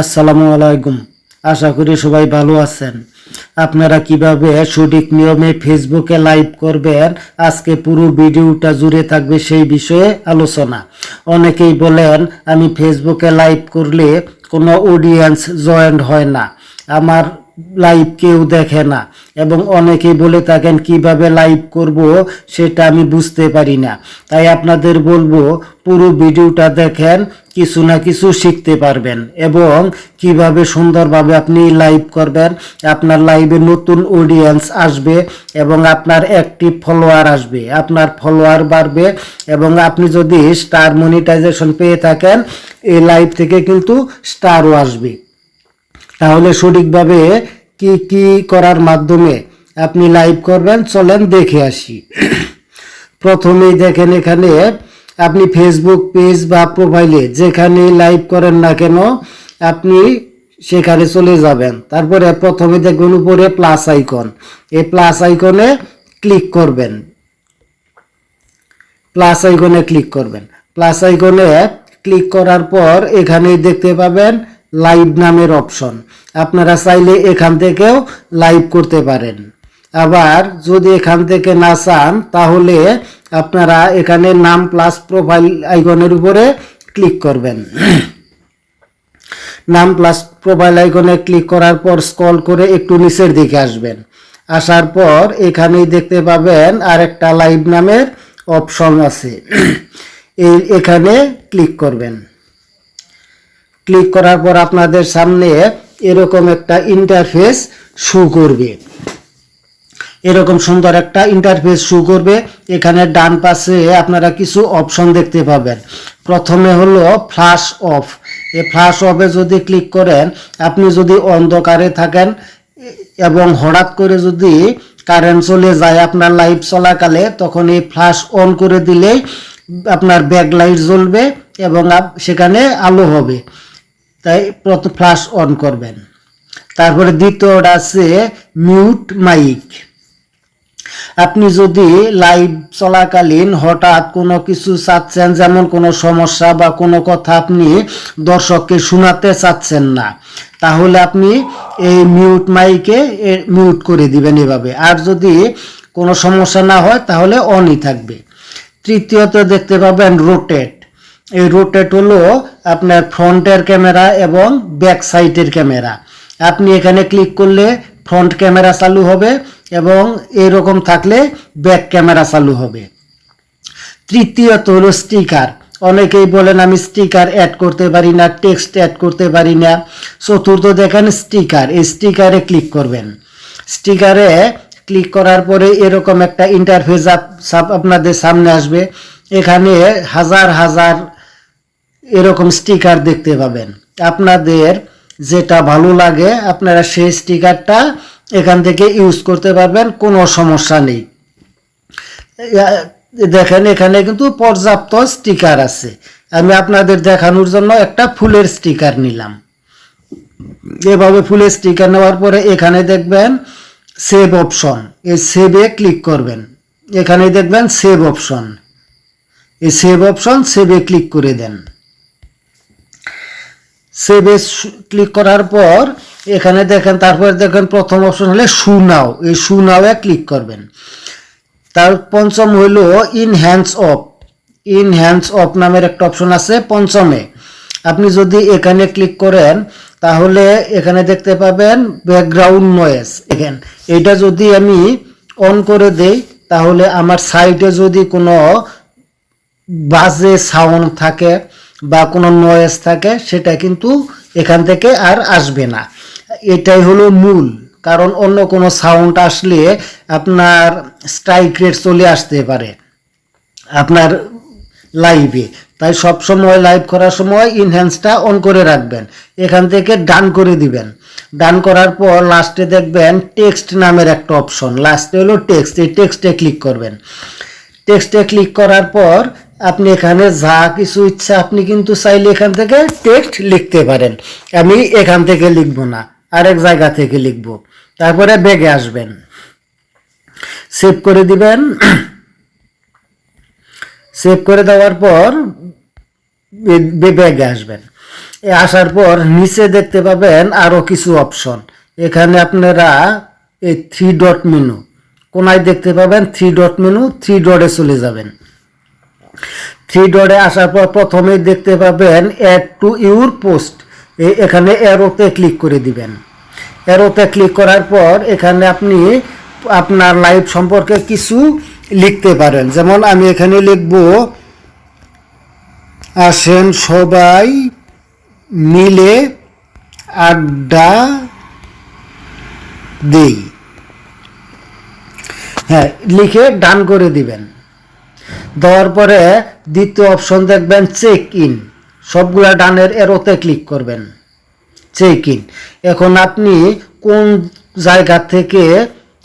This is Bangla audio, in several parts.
আসসালামু আলাইকুম। আশা করি সবাই ভালো আছেন। আপনারা কীভাবে সঠিক নিয়মে ফেসবুকে লাইভ করবেন, আজকে পুরো ভিডিওটা জুড়ে থাকবে সেই বিষয়ে আলোচনা। অনেকেই বলেন, আমি ফেসবুকে লাইভ করলে কোনো অডিয়েন্স জয়েন্ট হয় না। আমার লাইভ কেউ দেখে না। এবং অনেকেই বলে থাকেন, কীভাবে লাইভ করব সেটা আমি বুঝতে পারি না। তাই আপনাদের বলব, পুরো ভিডিওটা দেখেন, কিছু না কিছু শিখতে পারবেন। এবং কীভাবে সুন্দরভাবে আপনি লাইভ করবেন, আপনার লাইভে নতুন অডিয়েন্স আসবে এবং আপনার অ্যাক্টিভ ফলোয়ার আসবে। আপনার ফলোয়ার বাড়বে এবং আপনি যদি স্টার মনিটাইজেশন পেয়ে থাকেন, এই লাইভ থেকে কিন্তু স্টারও আসবে। তাহলে সঠিকভাবে কি কি করার মাধ্যমে আপনি লাইভ করবেন? চলেন দেখে আসি। প্রথমেই দেখেন এখানে আপনি ফেসবুক পেজ বা প্রোফাইলে যেখানে লাইভ করেন না কেন, আপনি সেখানে চলে যাবেন। তারপরে প্রথমে দেখবেন উপরে প্লাস আইকন এই প্লাস আইকনে ক্লিক করবেন। প্লাস আইকনে ক্লিক করবেন। প্লাস আইকনে ক্লিক করার পর এখানে দেখতে পাবেন লাইভ নামের অপশন। আপনারা চাইলে এখান থেকেও লাইভ করতে পারেন। আবার যদি এখান থেকে না চান, তাহলে আপনারা এখানে নাম প্লাস প্রোফাইল আইকনের উপরে ক্লিক করবেন। নাম প্লাস প্রোফাইল আইকনে ক্লিক করার পর স্ক্রল করে একটু নিচের দিকে আসবেন। আসার পর এখানেই দেখতে পাবেন আরেকটা লাইভ নামের অপশন আছে। এই এখানে ক্লিক করবেন। ক্লিক করার পর আপনাদের সামনে এরকম একটা ইন্টারফেস শু করবে। এরকম সুন্দর একটা ইন্টারফেস শু করবে। এখানে ডান পাশে আপনারা কিছু অপশন দেখতে পাবেন। প্রথমে হলো ফ্লাশ অফ এই ফ্লাশ অফে যদি ক্লিক করেন, আপনি যদি অন্ধকারে থাকেন এবং হঠাৎ করে যদি কারেন্ট চলে যায় আপনার লাইভ চলাকালে, তখন এই ফ্লাশ অন করে দিলেই আপনার ব্যাক লাইট জ্বলবে এবং সেখানে আলো হবে। তাই প্রথম ফ্লাশ অন করবেন। তারপরে দ্বিতীয়টা আছে মিউট মাইক আপনি যদি লাইভ চলাকালীন হঠাৎ কোনো কিছু চাচ্ছেন, যেমন কোনো সমস্যা বা কোনো কথা আপনি দর্শককে শোনাতে চাচ্ছেন না, তাহলে আপনি এই মিউট মাইকে মিউট করে দিবেন এভাবে। আর যদি কোনো সমস্যা না হয়, তাহলে অনই থাকবে। তৃতীয়ত দেখতে পাবেন রোটেট এই রোটেট হলো আপনার ফ্রন্টের ক্যামেরা এবং ব্যাক সাইডের ক্যামেরা আপনি এখানে ক্লিক করলে ফ্রন্ট ক্যামেরা চালু হবে এবং এরকম থাকলে ব্যাক ক্যামেরা চালু হবে। তৃতীয়ত হলো স্টিকার অনেকেই বলেন, আমি স্টিকার অ্যাড করতে পারি না টেক্সট অ্যাড করতে পারি না। চতুর্থ দেখেন স্টিকার এই স্টিকারে ক্লিক করবেন। স্টিকারে ক্লিক করার পরে এরকম একটা ইন্টারফেস আপনাদের সামনে আসবে। এখানে হাজার হাজার এরকম স্টিকার দেখতে পাবেন। আপনাদের যেটা ভালো লাগে, আপনারা সেই স্টিকারটা এখান থেকে ইউজ করতে পারবেন, কোনো সমস্যা নেই। দেখেন, এখানে কিন্তু পর্যাপ্ত স্টিকার আছে। আমি আপনাদের দেখানোর জন্য একটা ফুলের স্টিকার নিলাম। এভাবে ফুলের স্টিকার নেওয়ার পরে এখানে দেখবেন সেভ অপশন এই সেভে ক্লিক করবেন। এখানে দেখবেন সেভ অপশন এই সেভ অপশন সেভে ক্লিক করে দেন। সেভে ক্লিক করার পর, এখানে দেখেন, তারপর দেখেন প্রথম অপশন হলে সুনাও এই সুনাওয়ে ক্লিক করবেন। তার পঞ্চম হইল in hands off in hands off নামের একটা অপশন আছে পঞ্চমে। আপনি যদি এখানে ক্লিক করেন, তাহলে এখানে দেখতে পাবেন ব্যাকগ্রাউন্ড নয়েস এখান এটা যদি আমি অন করে দেই, তাহলে আমার সাইডে যদি কোনো বাজে সাউন্ড থাকে বা কোনো নয়েজ থাকে, সেটা কিন্তু এখান থেকে আর আসবে না। এটাই হলো মূল। কারণ অন্য কোনো সাউন্ড আসলে আপনার স্ট্রাইক রেট চলে আসতে পারে আপনার লাইভে তাই সব সময় লাইভ করার সময় ইনহ্যান্সটা অন করে রাখবেন। এখান থেকে ডান করে দিবেন। ডান করার পর লাস্টে দেখবেন টেক্সট নামের একটা অপশন লাস্টে হলো টেক্সট এই টেক্সটে ক্লিক করবেন। টেক্সটে ক্লিক করার পর আপনি এখানে যা কিছু ইচ্ছা আপনি কিন্তু চাইলে এখান থেকে টেক্সট লিখতে পারেন। আমি এখান থেকে লিখব না, আরেক জায়গা থেকে লিখব। তারপরে বেগে আসবেন। সেভ করে দিবেন। সেভ করে দেওয়ার পর ব্যাগে আসবেন। এ আসার পর নিচে দেখতে পাবেন আরও কিছু অপশন এখানে আপনারা এই থ্রি ডট মেনু কোনায় দেখতে পাবেন থ্রি ডট মেনু থ্রি ডটে চলে যাবেন। থ্রি ডটে আসার পর প্রথমেই দেখতে পাবেন অ্যাড টু ইউর পোস্ট এখানে অ্যারোতে ক্লিক করে দিবেন। অ্যারোতে ক্লিক করার পর এখানে আপনি আপনার লাইভ সম্পর্কে কিছু লিখতে পারেন। যেমন আমি এখানে লিখব, আসেন সবাই মিলে আড্ডা দেই। হ্যাঁ লিখে ডান করে দিবেন। দেওয়ার পরে দ্বিতীয় অপশন দেখবেন চেক ইন সবগুলা ডানের এরোতে ক্লিক করবেন। চেক ইন এখন আপনি কোন জায়গা থেকে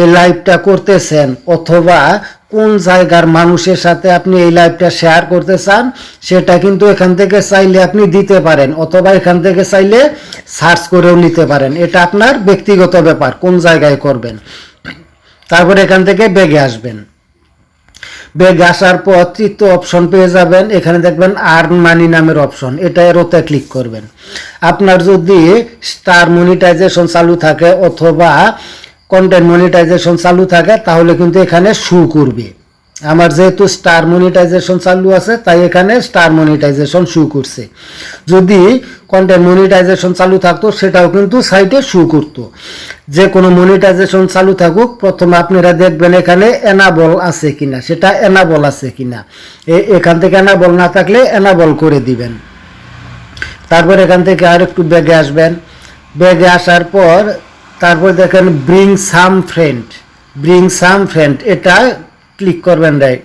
এই লাইভটা করতেছেন অথবা কোন জায়গার মানুষের সাথে আপনি এই লাইভটা শেয়ার করতে চান, সেটা কিন্তু এখান থেকে চাইলে আপনি দিতে পারেন অথবা এখান থেকে চাইলে সার্চ করেও নিতে পারেন। এটা আপনার ব্যক্তিগত ব্যাপার, কোন জায়গায় করবেন। তারপর এখান থেকে বেগে আসবেন। বেগে আসার পর তৃতীয় অপশন পেয়ে যাবেন। এখানে দেখবেন আর্ন মানি নামের অপশন এটা এরোতে ক্লিক করবেন। আপনার যদি স্টার মনিটাইজেশন চালু থাকে অথবা কন্টেন্ট মনিটাইজেশন চালু থাকে, তাহলে কিন্তু এখানে শু করবে। আমার যেহেতু স্টার মনিটাইজেশন চালু আছে, তাই এখানে স্টার মনিটাইজেশন শু করছে। যদি কন্টেন্ট মনিটাইজেশন চালু থাকতো, সেটাও কিন্তু সাইটে শু করতো। যে কোনো মনিটাইজেশন চালু থাকুক, প্রথমে আপনারা দেখবেন এখানে এনাবল আছে কিনা, সেটা এনাবল আছে কিনা। এখান থেকে এনাবল না থাকলে এনাবল করে দিবেন। তারপর এখান থেকে আর একটু ব্যাগে আসবেন। ব্যাগে আসার পর, তারপর দেখেন bring some friend bring some friend এটা ক্লিক করবেন রাইট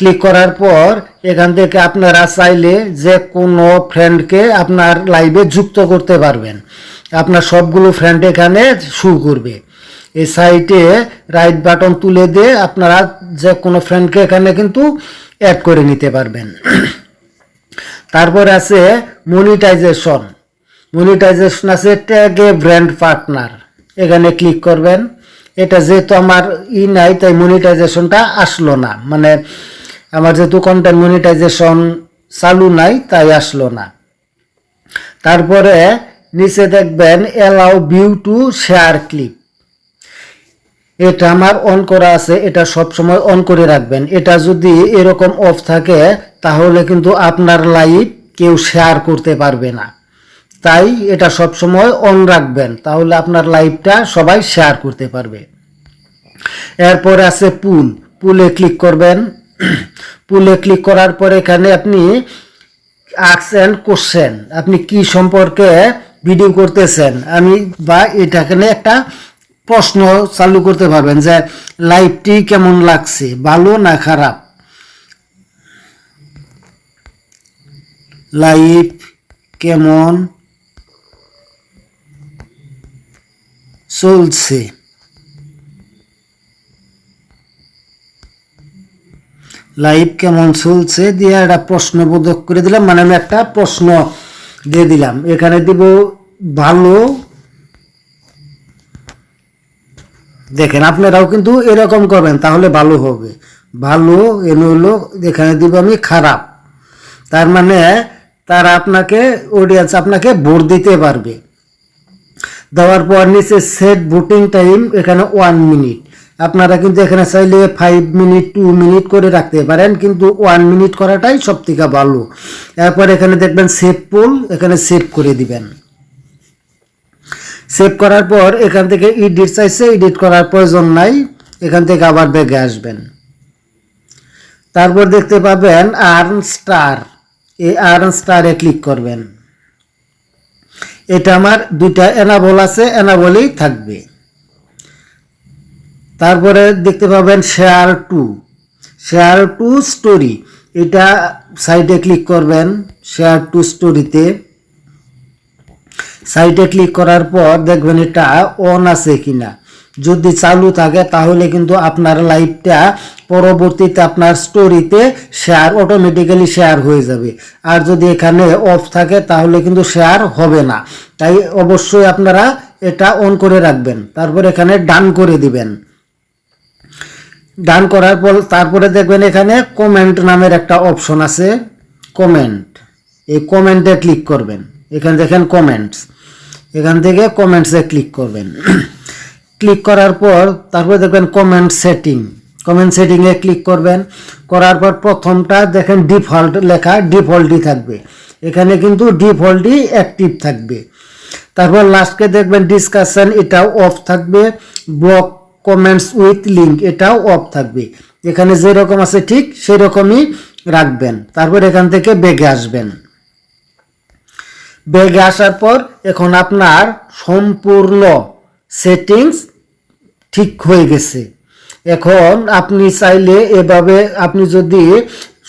ক্লিক করার পর এখান থেকে আপনারা চাইলে যে কোনো ফ্রেন্ডকে আপনার লাইভে যুক্ত করতে পারবেন। আপনার সবগুলো ফ্রেন্ড এখানে শু করবে। এই সাইটে রাইট বাটন তুলে দিয়ে আপনারা যে কোনো ফ্রেন্ডকে এখানে কিন্তু অ্যাড করে নিতে পারবেন। তারপর আছে মনিটাইজেশন মনিটাইজেশন আছে ট্যাগে ব্র্যান্ড পার্টনার এখানে ক্লিক করবেন। এটা যেহেতু আমার ই নাই, তাই মনিটাইজেশনটা আসলো না। মানে আমার যেহেতু কন্টেন্ট মনিটাইজেশন চালু নাই, তাই আসলো না। তারপরে নিচে দেখবেন allow view to share clip এটা আমার অন করা আছে, এটা সব সময় অন করে রাখবেন। এটা যদি এরকম অফ থাকে, তাহলে কিন্তু আপনার লাইভ কেউ শেয়ার করতে পারবে না। তাই এটা সব সময় অন রাখবেন, তাহলে আপনার লাইভটা সবাই শেয়ার করতে পারবে। এরপর আছে পুল পুলে ক্লিক করবেন। পুলে ক্লিক করার পর এখানে আপনি আক্স অ্যান্ড কোশ্চেন আপনি কি সম্পর্কে ভিডিও করতেছেন? আমি বা এটাখানে একটা প্রশ্ন চালু করতে পারবেন যে লাইভটি কেমন লাগছে? ভালো না খারাপ? লাইভ কেমন চলছে? লাইভ কেমন চলছে? দিয়ে একটা প্রশ্নবোধক করে দিলাম। মানে আমি একটা প্রশ্ন দিয়ে দিলাম। এখানে দিব ভালো। দেখেন, আপনারাও কিন্তু এরকম করবেন, তাহলে ভালো হবে। ভালো এনে হলো, এখানে দিব আমি খারাপ। তার মানে তারা আপনাকে অডিয়েন্স আপনাকে ভোট দিতে পারবে। দেওয়ার পর নিচে সেট ভোটিং টাইম এখানে ওয়ান মিনিট আপনারা কিন্তু এখানে চাইলে ফাইভ মিনিট টু মিনিট করে রাখতে পারেন, কিন্তু ওয়ান মিনিট করাটাই সব থেকে ভালো। এরপর এখানে দেখবেন সেভ পোল এখানে সেভ করে দিবেন। সেভ করার পর এখান থেকে এডিট চাইছে এডিট করার প্রয়োজন নাই, এখান থেকে আবার ব্যাগে আসবেন। তারপর দেখতে পাবেন আর্ন স্টার এই আর্ন স্টারে ক্লিক করবেন। এটা আমার দুইটা এনাবল আছে এনাবলই থাকবে। তারপরে দেখতে পাবেন share to share to story এটা সাইডে ক্লিক করবেন শেয়ার টু স্টোরিতে সাইটে ক্লিক করার পর দেখবেন এটা অন আছে কিনা। যদি চালু থাকে তাহলে কিন্তু আপনার লাইভটা পরবর্তীতে আপনার স্টোরিতে শেয়ার অটোমেটিক্যালি শেয়ার হয়ে যাবে। আর যদি এখানে অফ থাকে তাহলে কিন্তু শেয়ার হবে না। তাই অবশ্যই আপনারা এটা অন করে রাখবেন। তারপর এখানে ডান করে দিবেন। ডান করার পর তারপরে দেখবেন এখানে কমেন্ট নামের একটা অপশন আছে। কমেন্ট এই কমেন্টে ক্লিক করবেন। এখানে দেখেন কমেন্টস এখান থেকে কমেন্টসে ক্লিক করবেন। ক্লিক করার পর তারপর দেখবেন কমেন্ট সেটিং কমেন্ট সেটিংয়ে ক্লিক করবেন। করার পর প্রথমটা দেখেন ডিফল্ট লেখা ডিফল্টই থাকবে। এখানে কিন্তু ডিফল্টই অ্যাক্টিভ থাকবে। তারপর লাস্টকে দেখবেন ডিসকাশন এটাও অফ থাকবে। ব্লক কমেন্টস উইথ লিঙ্ক এটাও অফ থাকবে। এখানে যেরকম আছে ঠিক সেরকমই রাখবেন। তারপর এখান থেকে বেগে আসবেন। বেগে আসার পর এখন আপনার সম্পূর্ণ সেটিংস ঠিক হয়ে গেছে। এখন আপনি চাইলে এভাবে আপনি যদি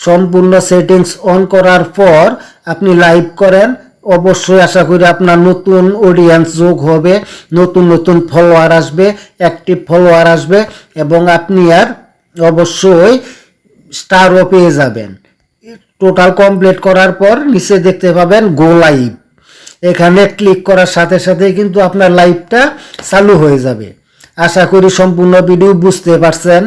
সম্পূর্ণ সেটিংস অন করার পর আপনি লাইভ করেন অবশ্যই আশা করি আপনার নতুন অডিয়েন্স যোগ হবে, নতুন নতুন ফলোয়ার আসবে অ্যাক্টিভ ফলোয়ার আসবে এবং আপনি আর অবশ্যই স্টারও পেয়ে যাবেন। টোটাল কমপ্লিট করার পর নিচে দেখতে পাবেন গো লাইভ এখানে ক্লিক করার সাথে সাথে কিন্তু আপনার লাইভটা চালু হয়ে যাবে। আশা করি সম্পূর্ণ ভিডিও বুঝতে পারছেন।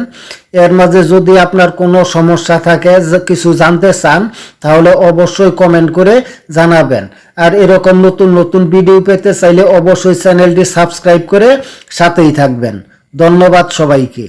এর মাঝে যদি আপনার কোনো সমস্যা থাকে কিছু জানতে চান, তাহলে অবশ্যই কমেন্ট করে জানাবেন। আর এরকম নতুন নতুন ভিডিও পেতে চাইলে অবশ্যই চ্যানেলটি সাবস্ক্রাইব করে সাথেই থাকবেন। ধন্যবাদ সবাইকে।